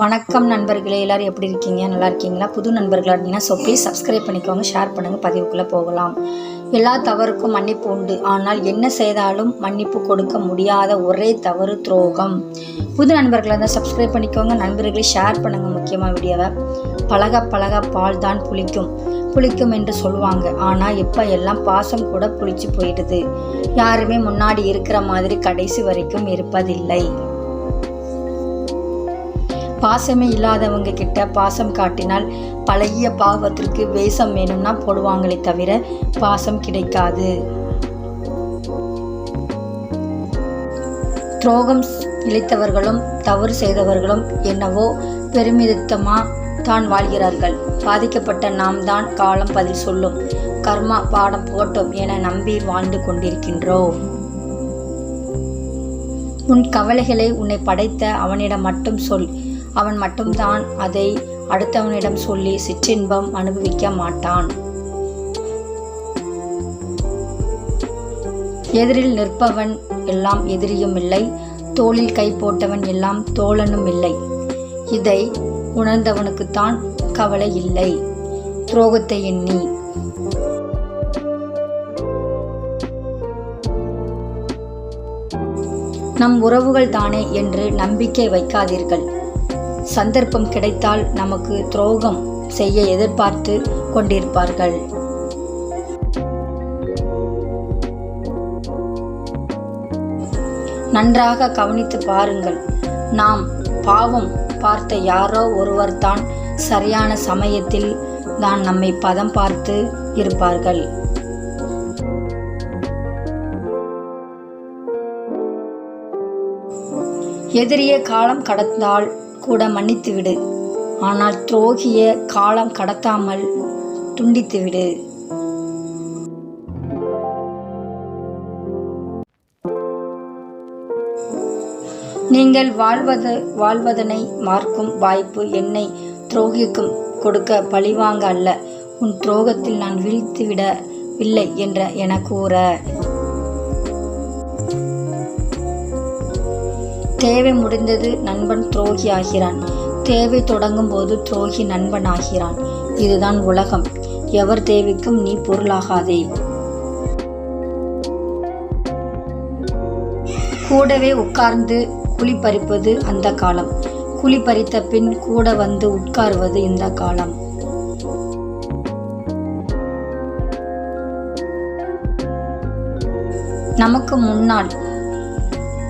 வணக்கம் நண்பர்களே எல்லாரும் எப்படி இருக்கீங்க? நல்லா இருக்கீங்களா? புது நண்பர்களாக இருந்தீங்கன்னா ஸோ ப்ளீஸ் சப்ஸ்கிரைப் பண்ணிக்கோங்க ஷேர் பண்ணுங்கள் பதிவுக்குள்ளே போகலாம். எல்லா தவறுக்கும் மன்னிப்பு உண்டு. ஆனால் என்ன செய்தாலும் மன்னிப்பு கொடுக்க முடியாத ஒரே தவறு துரோகம். புது நண்பர்களாக இருந்தால் சப்ஸ்கிரைப் பண்ணிக்கோங்க நண்பர்களே ஷேர் பண்ணுங்கள் முக்கியமாக வீடியோவை பழக பழக பால் தான் புளிக்கும். புளிக்கும் என்று சொல்லுவாங்க. ஆனால் இப்போ எல்லாம் பாசம் கூட புளிச்சு போயிடுது. யாருமே முன்னாடி இருக்கிற மாதிரி கடைசி வரைக்கும் இருப்பதில்லை. பாசமே இல்லாதவங்க கிட்ட பாசம் காட்டினால் பழகிய பாவத்திற்கு வேஷம் வேணும்னா போடுவாங்களே தவிர பாசம் கிடைக்காது. துரோகம் இழைத்தவர்களும் தவறு செய்தவர்களும் என்னவோ பெருமிதத்தமா தான் வாழ்கிறார்கள். பாதிக்கப்பட்ட நாம் தான் காலம் பதில் சொல்லும். கர்மா பாடம் போட்டோம் என நம்பி வாழ்ந்து கொண்டிருக்கின்றோம். உன் கவலைகளை உன்னை படைத்த அவனிடம் மட்டும் சொல். அவன் மட்டும்தான் அதை அடுத்தவனிடம் சொல்லி சிற்றின்பம் அனுபவிக்க மாட்டான். எதிரில் நிற்பவன் எல்லாம் எதிரியும் இல்லை தோளில் கை போட்டவன் எல்லாம் தோழனும் இல்லை. இதை உணர்ந்தவனுக்குத்தான் கவலை இல்லை. துரோகத்தை எண்ணி. நம் உறவுகள் தானே என்று நம்பிக்கை வைக்காதீர்கள். சந்தர்ப்பம் கிடைத்தால் நமக்கு துரோகம் செய்ய எதிர்பார்த்து கொண்டிருப்பார்கள். நன்றாக கவனித்து பாருங்கள். நாம் பாவம் பார்த்த யாரோ ஒருவர் தான் சரியான சமயத்தில் தான் நம்மை பதம் பார்த்து இருப்பார்கள். எதிரிய காலம் கடந்தால் கூட மன்னித்துவிடு. ஆனால் துரோகிய காலம் கடத்தாமல் துண்டித்துவிடு. நீங்கள் வாழ்வது வாழ்வதனை மார்க்கும் வாய்ப்பு என்னை துரோகிக்கும் கொடுக்க பழிவாங்க அல்ல. உன் துரோகத்தில் நான் விழித்துவிடவில்லை என்ற என கூற. தேவை முடிந்தது நண்பன் துரோகி ஆகிறான். தேவை தொடங்கும் போது துரோகி நண்பன் ஆகிறான். இதுதான் உலகம். எவர் தேவைக்கும் நீ பொருளாகாதே. கூடவே உட்கார்ந்து குழி பறிப்பது அந்த காலம். குழி பறித்த பின் கூட வந்து உட்காருவது இந்த காலம். நமக்கு முன்னால்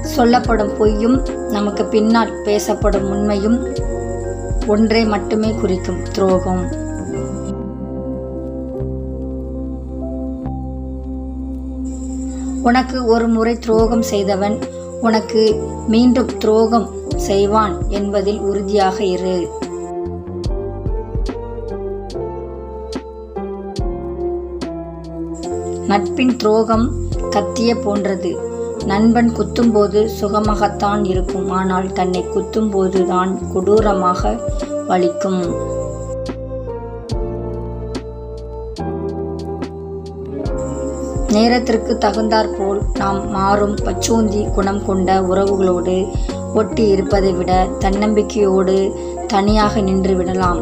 சொல்லப்படும் பொய்யும் நமக்கு பின்னால் பேசப்படும் உண்மையும் ஒன்றை மட்டுமே குறிக்கும் துரோகம். உனக்கு ஒரு முறை துரோகம் செய்தவன் உனக்கு மீண்டும் துரோகம் செய்வான் என்பதில் உறுதியாக இரு. நட்பின் துரோகம் கத்திய போன்றது. நண்பன் குத்தும்போது சுகமாகத்தான் இருக்கும். ஆனால் தன்னை குத்தும்போது தான் கொடூரமாக வலிக்கும். நேரத்திற்கு தகுந்தாற்போல் நாம் மாறும் பச்சோந்தி குணம் கொண்ட உறவுகளோடு ஒட்டி இருப்பதை விட தன்னம்பிக்கையோடு தனியாக நின்று விடலாம்.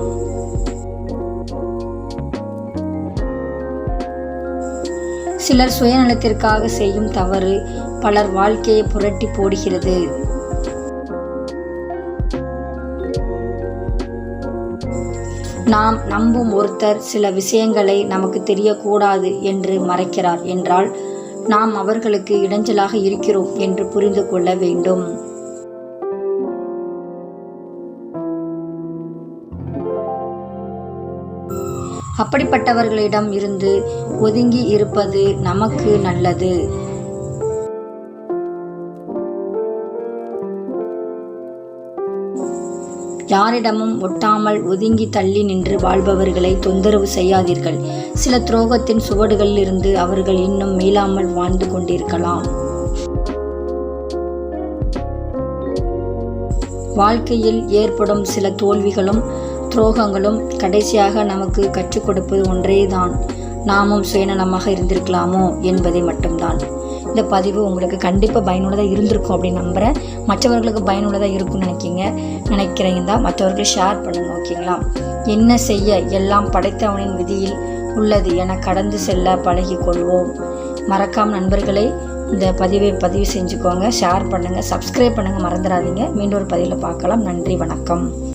சிலர் சுயநலத்திற்காக செய்யும் தவறு பலர் வாழ்க்கையை புரட்டி போடுகிறது. நாம் நம்பும் ஒருத்தர் சில விஷயங்களை நமக்கு தெரியக்கூடாது என்று மறைக்கிறார் என்றால் நாம் அவர்களுக்கு இடைஞ்சலாக இருக்கிறோம் என்று புரிந்து கொள்ள வேண்டும். அப்படிப்பட்டவர்களிடம் இருந்து ஒதுங்கி இருப்பது நமக்கு நல்லது. யாரிடமும் ஒட்டாமல் ஒதுங்கி தள்ளி நின்று வாழ்பவர்களை தொந்தரவு செய்யாதீர்கள். சில துரோகத்தின் சுவடுகளில் இருந்து அவர்கள் இன்னும் மீளாமல் வாழ்ந்து கொண்டிருக்கலாம். வாழ்க்கையில் ஏற்படும் சில தோல்விகளும் துரோகங்களும் கடைசியாக நமக்கு கற்றுக் கொடுப்பது ஒன்றேதான். நாமும் சுயநலமாக இருந்திருக்கலாமோ என்பதை மட்டும்தான். இந்த பதிவு உங்களுக்கு கண்டிப்பாக பயனுள்ளதாக இருந்திருக்கும் அப்படின்னு நம்புகிறேன் மற்றவர்களுக்கு பயனுள்ளதாக இருக்கும்னு நினைக்கிங்க. நினைக்கிறீங்க தான் மற்றவர்களுக்கு ஷேர் பண்ணுங்கள் ஓகேங்களா? என்ன செய்ய எல்லாம் படைத்தவனின் விதியில் உள்ளது என கடந்து செல்ல பழகி கொள்வோம். மறக்காம நண்பர்களே இந்த பதிவை பதிவு செஞ்சுக்கோங்க ஷேர் பண்ணுங்கள் சப்ஸ்கிரைப் பண்ணுங்கள் மறந்துடாதீங்க. மீண்டும் ஒரு பதிவில் பார்க்கலாம். நன்றி வணக்கம்.